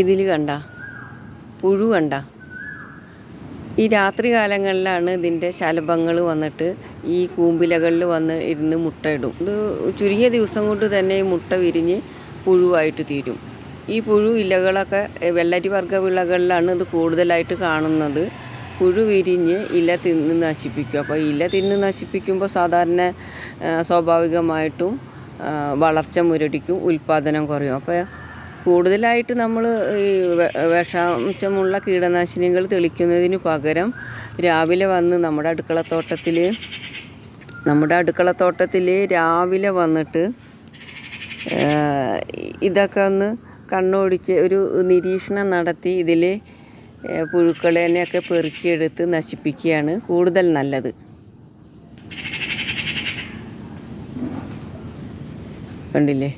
ഇതിൽ കണ്ട? പുഴു കണ്ട? ഈ രാത്രി കാലങ്ങളിലാണ് ഇതിന്റെ ശലഭങ്ങൾ വന്നിട്ട് ഈ കൂമ്പിലകളിൽ വന്ന് ഇരുന്ന് മുട്ടയിടും ഇത് ചുരുങ്ങിയ ദിവസം കൊണ്ട് തന്നെ ഈ മുട്ട വിരിഞ്ഞ് പുഴുവായിട്ട് തീരും. ഈ പുഴു ഇലകളൊക്കെ വെള്ളരി വർഗ വിളകളിലാണ് ഇത് കൂടുതലായിട്ട് കാണുന്നത്. പുഴു വിരിഞ്ഞ് ഇല തിന്ന് നശിപ്പിക്കും. അപ്പോൾ ഇല തിന്ന് നശിപ്പിക്കുമ്പോൾ സാധാരണ സ്വാഭാവികമായിട്ടും വളർച്ച മുരടിക്കും ഉൽപ്പാദനം കുറയും. അപ്പോൾ കൂടുതലായിട്ട് നമ്മൾ ഈ വിഷാംശമുള്ള കീടനാശിനികൾ തെളിക്കുന്നതിന് പകരം രാവിലെ വന്ന് നമ്മുടെ അടുക്കളത്തോട്ടത്തിൽ നമ്മുടെ അടുക്കളത്തോട്ടത്തിൽ രാവിലെ വന്നിട്ട് ഇതൊക്കെ ഒന്ന് കണ്ണോടിച്ച് ഒരു നിരീക്ഷണം നടത്തി ഇതിൽ പുഴുക്കളേനെയൊക്കെ പെറുക്കിയെടുത്ത് നശിപ്പിക്കുകയാണ് കൂടുതൽ നല്ലത്. കണ്ടില്ലേ?